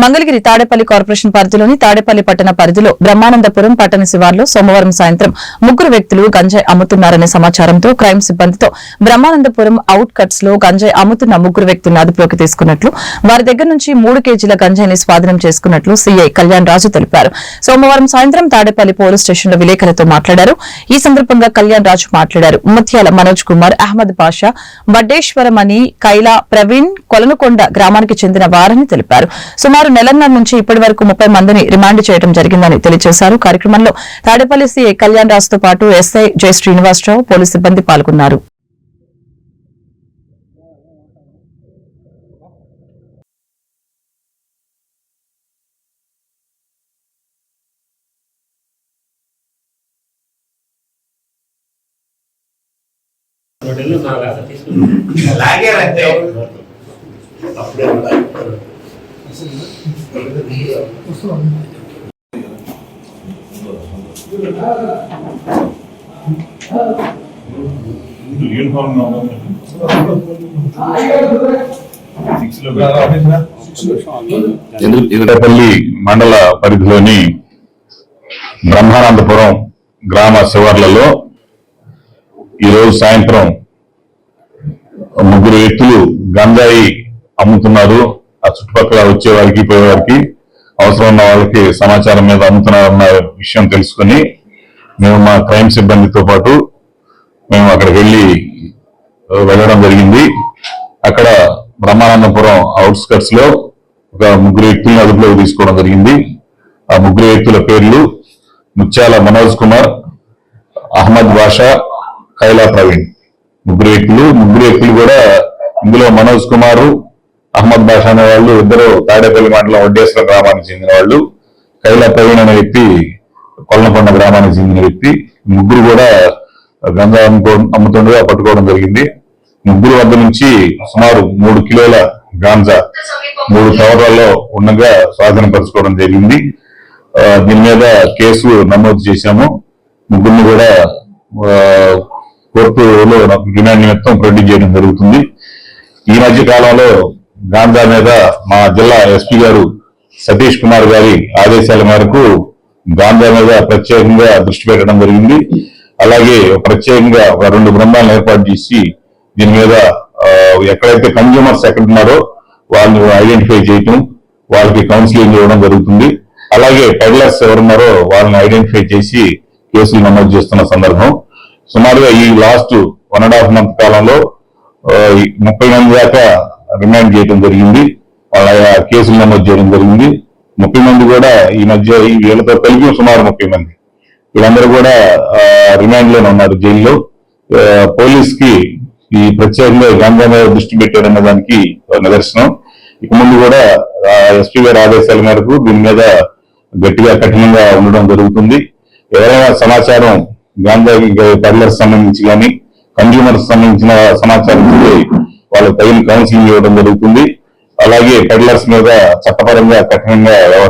Mangalagiri Tadepalli corporation పరిధిలోని తాడేపల్లి పట్టణ పరిధిలో బ్రహ్మానందపురం పట్టణ శివార్లో సోమవారం సాయంత్రం ముగ్గురు వ్యక్తులు గంజాయి అమ్ముతున్నారనే సమాచారంతో క్రైమ్ సిబ్బందితో బ్రహ్మానందపురం అవుట్ కట్స్లో గంజాయి అమ్ముతున్న ముగ్గురు వ్యక్తులను అదుపులోకి తీసుకున్నట్లు వారి దగ్గర నుంచి మూడు కేజీల గంజాయిని స్వాధీనం చేసుకున్నట్లు సీఐ కళ్యాణ్ రాజు తెలిపారు. సోమవారం సాయంత్రం తాడేపల్లి పోలీస్ స్టేషన్లో విలేకరులతో మాట్లాడారు. ఈ సందర్భంగా కళ్యాణ్ రాజు మాట్లాడారు. ముత్యాల మనోజ్ కుమార్ అహ్మద్ పాషా వడ్డేశ్వరం అని కైలా ప్రవీణ్ కొలనుకొండ గ్రామానికి చెందిన వారని తెలిపారు. సుమారు నెలన్నర నుంచి ఇప్పటి వరకు ముప్పై మందిని రిమాండ్ చేయడం జరిగిందని తెలియజేశారు. కార్యక్రమంలో తాడేపల్లి సీఐ కళ్యాణ్ రాజుతో పాటు ఎస్ఐ జై శ్రీనివాసరావు పోలీసు సిబ్బంది పాల్గొన్నారు. లాగారంటే యూనిఫామ్ ఎదుటపల్లి మండల పరిధిలోని బ్రహ్మానందపురం గ్రామ శివార్లలో ఈరోజు సాయంత్రం ముగ్గురు వ్యక్తులు గంజాయి అమ్ముతున్నారు. ఆ చుట్టుపక్కల వచ్చే వారికి పోయే వారికి అవసరం ఉన్న వాళ్ళకి సమాచారం మీద అమ్ముతున్నారన్న విషయం తెలుసుకుని మేము మా క్రైమ్ సిబ్బందితో పాటు మేము అక్కడికి వెళ్ళి వెళ్ళడం జరిగింది. అక్కడ బ్రహ్మానందపురం అవుట్స్కట్స్లో ఒక ముగ్గురు వ్యక్తులను అదుపులోకి తీసుకోవడం జరిగింది. ఆ ముగ్గురు వ్యక్తుల పేర్లు ముత్యాల మనోజ్ కుమార్ అహ్మద్ బాషా కైలా ప్రవీణ్. ముగ్గురు వ్యక్తులు ముగ్గురు వ్యక్తులు కూడా ఇందులో మనోజ్ కుమార్ అహ్మద్ బాషా అనే వాళ్ళు ఇద్దరు తాడేపల్లి మండలం వడ్డేశ్వర గ్రామానికి చెందిన వాళ్ళు. కైలా ప్రవీణ్ అనే వ్యక్తి కొల్లకొండ గ్రామానికి చెందిన వ్యక్తి. ముగ్గురు కూడా గంజా అమ్ముకో అమ్ముతుండగా పట్టుకోవడం జరిగింది. ముగ్గురు వద్ద నుంచి సుమారు మూడు కిలోల గాంజా మూడు కవర్లలో ఉండగా స్వాధీనపరచుకోవడం జరిగింది. దీని మీద కేసు నమోదు చేశాము. ముగ్గురిని కూడా కోర్టులో రిమాండ్ నిమిత్తం ప్రొడ్యూస్ చేయడం జరుగుతుంది. ఈ మధ్య కాలంలో గాంజా మీద మా జిల్లా ఎస్పీ గారు సతీష్ కుమార్ గారి ఆదేశాల మేరకు గాంజా మీద ప్రత్యేకంగా దృష్టి పెట్టడం జరిగింది. అలాగే ప్రత్యేకంగా రెండు బృందాలను ఏర్పాటు చేసి దీని మీద ఎక్కడైతే కన్జ్యూమర్స్ ఎక్కడ ఉన్నారో వాళ్ళని ఐడెంటిఫై చేయటం వాళ్ళకి కౌన్సిలింగ్ ఇవ్వడం జరుగుతుంది. అలాగే పెడ్లర్స్ ఎవరున్నారో వాళ్ళని ఐడెంటిఫై చేసి కేసులు నమోదు చేస్తున్న సందర్భం. సుమారుగా ఈ last one and half month కాలంలో ముప్పై మంది దాకా రిమాండ్ చేయడం జరిగింది. వాళ్ళ కేసులు నమోదు చేయడం జరిగింది. ముప్పై మంది కూడా ఈ మధ్య వీళ్ళతో కలిపి సుమారు ముప్పై మంది. వీళ్ళందరూ కూడా రిమాండ్లోనే ఉన్నారు జైల్లో. పోలీస్కి ఈ ప్రత్యేకంగా గాంధీ మీద దృష్టి పెట్టారన్న దానికి నిదర్శనం. ఇక ముందు కూడా ఎస్పీ గారి ఆదేశాల మేరకు దీని మీద గట్టిగా కఠినంగా ఉండడం జరుగుతుంది. ఎవరైనా సమాచారం గాంధీ పెడ్లర్స్ సంబంధించి కానీ కన్జ్యూమర్స్ సంబంధించిన సమాచారం వాళ్ళ పైన తగిన కౌన్సిలింగ్ ఇవ్వడం జరుగుతుంది. అలాగే పెడ్లర్స్ మీద చట్టపరంగా కఠినంగా